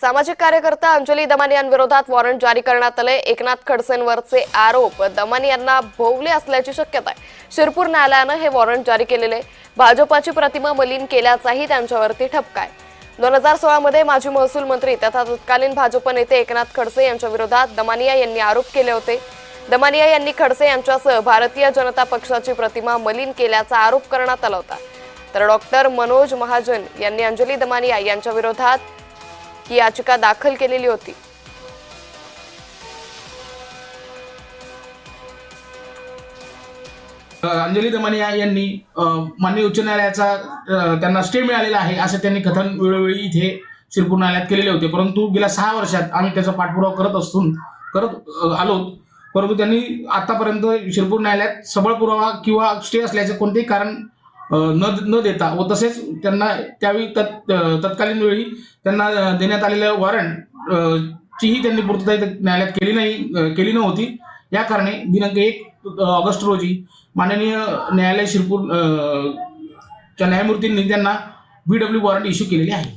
सामाजिक कार्यकर्ता अंजली दमानी यांविरोधात वॉरंट जारी करण्यात आले एकनाथ खडसेंवरचे आरोप दमानी यांना भोवले असल्याची शक्यता आहे. शिरपूर न्यायालयानं हे वॉरंट जारी केलेले भाजपाची प्रतिमा मलिन केल्याचाही त्यांच्यावरती ठपका आहे. दोन हजार सोळामध्ये माजी महसूल मंत्री तथा तत्कालीन भाजप नेते एकनाथ खडसे यांच्या विरोधात दमानिया यांनी आरोप केले होते. दमानिया यांनी खडसे यांच्यासह भारतीय जनता पक्षाची प्रतिमा मलिन केल्याचा आरोप करण्यात आला होता. तर डॉक्टर मनोज महाजन यांनी अंजली दमानिया यांच्या विरोधात ही याचिका दाखल केलेली होती. अंजली दमानिया यांनी माननीय उच्च न्यायालयाचा त्यांना स्टे मिळालेला आहे असं त्यांनी कथन वेळोवेळी इथे शिरपूर न्यायालयात केलेले होते. परंतु गेल्या सहा वर्षात आम्ही त्याचा पाठपुरावा करत असून करत आलो परंतु त्यांनी आतापर्यंत शिरपूर न्यायालयात सबळ पुरावा किंवा स्टे असल्याचे कोणतेही कारण न न देता व तसेच त्यांना त्यावेळी तत् तत्कालीन वेळी त्यांना देण्यात आलेल्या वॉरंट चीही त्यांनी पूर्तता न्यायालयात केली नाही केली नव्हती. या कारणे दिनांक एक ऑगस्ट रोजी माननीय न्यायालय शिरपूर च्या न्यायमूर्तींनी त्यांना व्ही डब्ल्यू वॉरंट इश्यू केलेली आहे.